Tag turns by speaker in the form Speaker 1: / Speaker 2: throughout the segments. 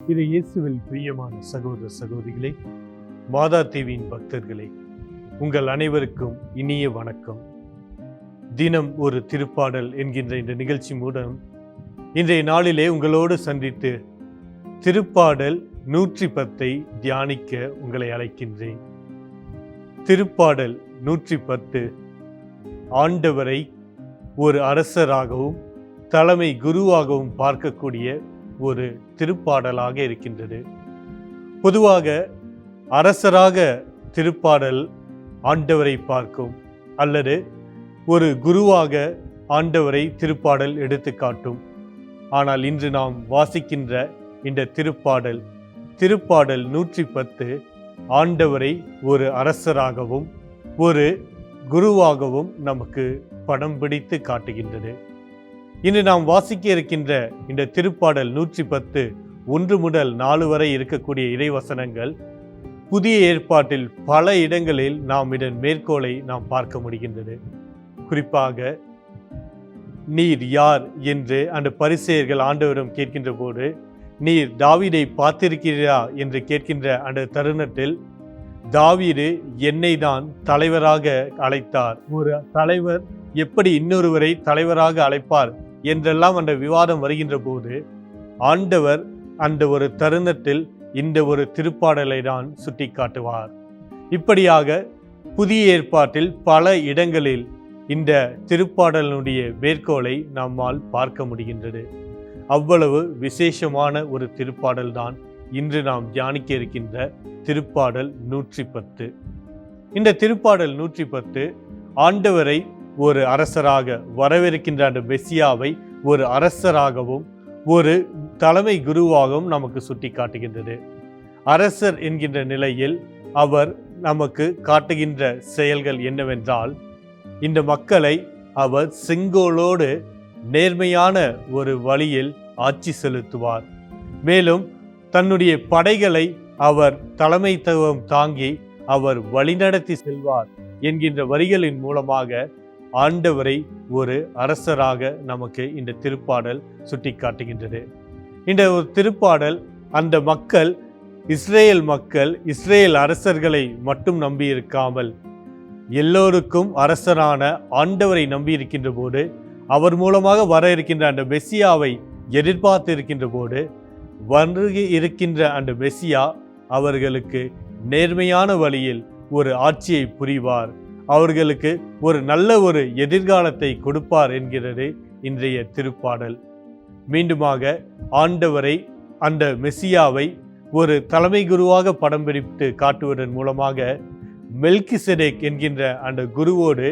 Speaker 1: இது இயேசுவில் பிரியமான சகோதர சகோதரிகளே மாதா தேவியின் பக்தர்களே உங்கள் அனைவருக்கும் இனிய வணக்கம். தினம் ஒரு திருப்பாடல் என்கின்ற இந்த நிகழ்ச்சி மூலம் இன்றைய நாளிலே உங்களோடு சந்தித்து திருப்பாடல் நூற்றி பத்தை தியானிக்க உங்களை அழைக்கின்றேன். திருப்பாடல் நூற்றி பத்து ஆண்டவரை ஒரு அரசராகவும் தலைமை குருவாகவும் பார்க்கக்கூடிய ஒரு திருப்பாடலாக இருக்கின்றது. பொதுவாக அரசராக திருப்பாடல் ஆண்டவரை பார்க்கும் அல்லது ஒரு குருவாக ஆண்டவரை திருப்பாடல் எடுத்து காட்டும். ஆனால் இன்று நாம் வாசிக்கின்ற இந்த திருப்பாடல் திருப்பாடல் நூற்றி பத்து ஆண்டவரை ஒரு அரசராகவும் ஒரு குருவாகவும் நமக்கு படம் பிடித்து காட்டுகின்றது. இன்று நாம் வாசிக்க இருக்கின்ற இந்த திருப்பாடல் நூற்றி பத்து ஒன்று முதல் நாலு வரை இருக்கக்கூடிய இறைவசனங்கள். புதிய ஏற்பாட்டில் பல இடங்களில் நாம் இதன் மேற்கோளை நாம் பார்க்க முடிகின்றது. குறிப்பாக நீர் யார்? என்று அந்த பரிசெயர்கள் ஆண்டவரிடம் கேட்கின்ற போது நீர் தாவீதை பார்த்திருக்கிறீரா? என்று கேட்கின்ற அந்த தருணத்தில் தாவீது என்னை தான் தலைவராக அழைத்தார். ஒரு தலைவர் எப்படி இன்னொருவரை தலைவராக அழைப்பார்? என்றெல்லாம் அந்த விவாதம் வருகின்ற போது ஆண்டவர் அந்த ஒரு தருணத்தில் இந்த ஒரு திருப்பாடலை தான் சுட்டிக்காட்டுவார். இப்படியாக புதிய ஏற்பாட்டில் பல இடங்களில் இந்த திருப்பாடலினுடைய மேற்கோளை நம்மால் பார்க்க முடிகின்றது. அவ்வளவு விசேஷமான ஒரு திருப்பாடல் தான் இன்று நாம் தியானிக்க இருக்கின்ற திருப்பாடல் நூற்றி பத்து. இந்த திருப்பாடல் நூற்றி பத்து ஆண்டவரை ஒரு அரசராக வரவிருக்கின்ற அந்த மெஸ்ஸியாவை ஒரு அரசராகவும் ஒரு தலைமை குருவாகவும் நமக்கு சுட்டி காட்டுகின்றது அரசர் என்கின்ற நிலையில் அவர் நமக்கு காட்டுகின்ற செயல்கள் என்னவென்றால் இந்த மக்களை அவர் செங்கோலோடு நேர்மையான ஒரு வழியில் ஆட்சி செலுத்துவார். மேலும் தன்னுடைய படைகளை அவர் தலைமைத்துவம் தாங்கி அவர் வழிநடத்தி செல்வார் என்கின்ற வரிகளின் மூலமாக ஆண்டவரை ஒரு அரசராக நமக்கு இந்த திருப்பாடல் சுட்டி காட்டுகின்றது இந்த ஒரு திருப்பாடல் அந்த மக்கள் இஸ்ரேல் மக்கள் இஸ்ரேல் அரசர்களை மட்டும் நம்பியிருக்காமல் எல்லோருக்கும் அரசரான ஆண்டவரை நம்பியிருக்கின்ற போது அவர் மூலமாக வர இருக்கின்ற அந்த மெஸ்ஸியாவை எதிர்பார்த்து இருக்கின்ற போது வருகை இருக்கின்ற அந்த மெஸ்ஸியா அவர்களுக்கு நேர்மையான வழியில் ஒரு ஆட்சியை புரிவார். அவர்களுக்கு ஒரு நல்ல ஒரு எதிர்காலத்தை கொடுப்பார் என்கிறது இன்றைய திருப்பாடல். மீண்டுமாக ஆண்டவரை அந்த மெஸ்ஸியாவை ஒரு தலைமை குருவாக படம் பிடித்து காட்டுவதன் மூலமாக மெல்கிசெடேக் என்கின்ற அந்த குருவோடு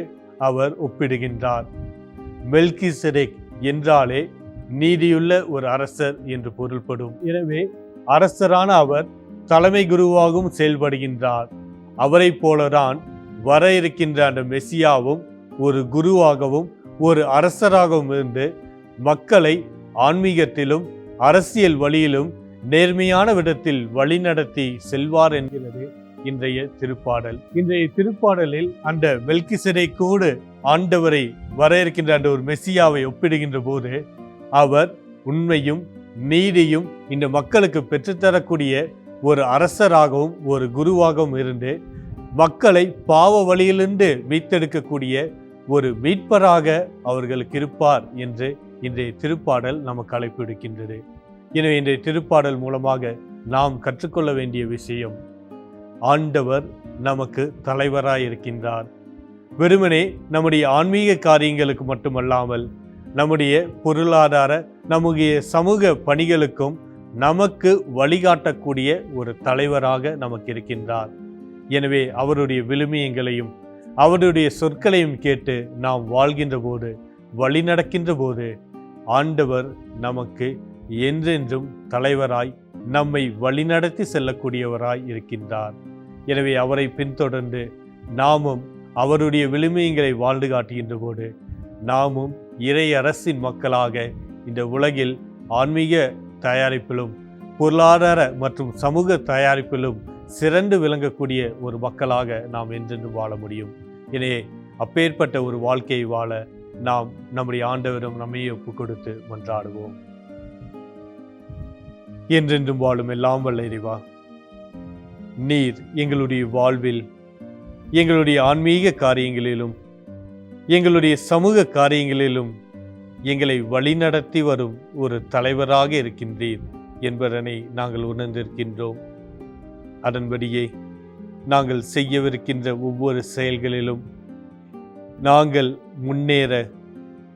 Speaker 1: அவர் ஒப்பிடுகின்றார். மெல்கிசெடேக் என்றாலே நீதியுள்ள ஒரு அரசர் என்று பொருள்படும். எனவே அரசரான அவர் தலைமை குருவாகவும் செயல்படுகின்றார். அவரை போலதான் வர இருக்கின்ற அந்த மெஸ்ஸியாவும் ஒரு குருவாகவும் ஒரு அரசராகவும் இருந்து மக்களை ஆன்மீகத்திலும் அரசியல் வழியிலும் நேர்மையான விதத்தில் வழிநடத்தி செல்வார் என்கிறது இன்றைய திருப்பாடல். இன்றைய திருப்பாடலில் அந்த மெல்கிசடைக்கோடு ஆண்டவரை வர இருக்கின்ற அந்த ஒரு மெஸ்ஸியாவை ஒப்பிடுகின்ற போது அவர் உண்மையும் நீதியும் இந்த மக்களுக்கு பெற்றுத்தரக்கூடிய ஒரு அரசராகவும் ஒரு குருவாகவும் இருந்து மக்களை பாவ வழியிலிருந்து மீட்டெடுக்கக்கூடிய ஒரு மீட்பராக அவர்களுக்கு இருப்பார் என்று இன்றைய திருப்பாடல் நமக்கு அழைப்பு விடுக்கின்றது. எனவே இன்றைய திருப்பாடல் மூலமாக நாம் கற்றுக்கொள்ள வேண்டிய விஷயம் ஆண்டவர் நமக்கு தலைவராக இருக்கின்றார் வெறுமனே நம்முடைய ஆன்மீக காரியங்களுக்கு மட்டுமல்லாமல் நம்முடைய பொருளாதார நம்முடைய சமூக பணிகளுக்கும் நமக்கு வழிகாட்டக்கூடிய ஒரு தலைவராக நமக்கு இருக்கின்றார். எனவே அவருடைய விழுமியங்களையும் அவருடைய சொற்களையும் கேட்டு நாம் வாழ்கின்ற போது வழி நடக்கின்ற போது ஆண்டவர் நமக்கு என்றென்றும் தலைவராய் நம்மை வழிநடத்தி செல்லக்கூடியவராய் இருக்கின்றார். எனவே அவரை பின்தொடர்ந்து நாமும் அவருடைய விழுமியங்களை வாழ்ந்து காட்டுகின்ற போது நாமும் இறை அரசின் மக்களாக இந்த உலகில் ஆன்மீக தயாரிப்பிலும் பொருளாதார மற்றும் சமூக தயாரிப்பிலும் சிறந்து விளங்கக்கூடிய ஒரு மக்களாக நாம் என்றென்றும் வாழ முடியும். எனவே அப்பேற்பட்ட ஒரு வாழ்க்கையை வாழ நாம் நம்முடைய ஆண்டவரும் நம்மையே ஒப்பு கொடுத்து மன்றாடுவோம். என்றென்றும் வாழும் எல்லாம் வல்ல இறைவா நீர் எங்களுடைய வாழ்வில் எங்களுடைய ஆன்மீக காரியங்களிலும் எங்களுடைய சமூக காரியங்களிலும் எங்களை வழிநடத்தி வரும் ஒரு தலைவராக இருக்கின்றீர் என்பதனை நாங்கள் உணர்ந்திருக்கின்றோம். அதன்படியே நாங்கள் செய்யவிருக்கின்ற ஒவ்வொரு செயல்களிலும் நாங்கள் முன்னேற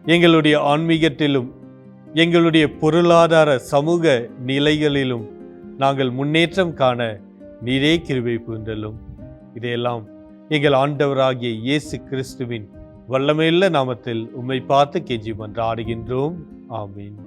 Speaker 1: எங்களுடைய ஆன்மீகத்திலும் எங்களுடைய பொருளாதார சமூக நிலைகளிலும் நாங்கள் முன்னேற்றம் காண நீரே கிருவை புரிந்தலும் இதையெல்லாம் எங்கள் ஆண்டவராகிய இயேசு கிறிஸ்துவின் வல்லமையுள்ள நாமத்தில் உம்மை பார்த்து கெஞ்சி மன்றாடுகின்றோம் ஆமீன்.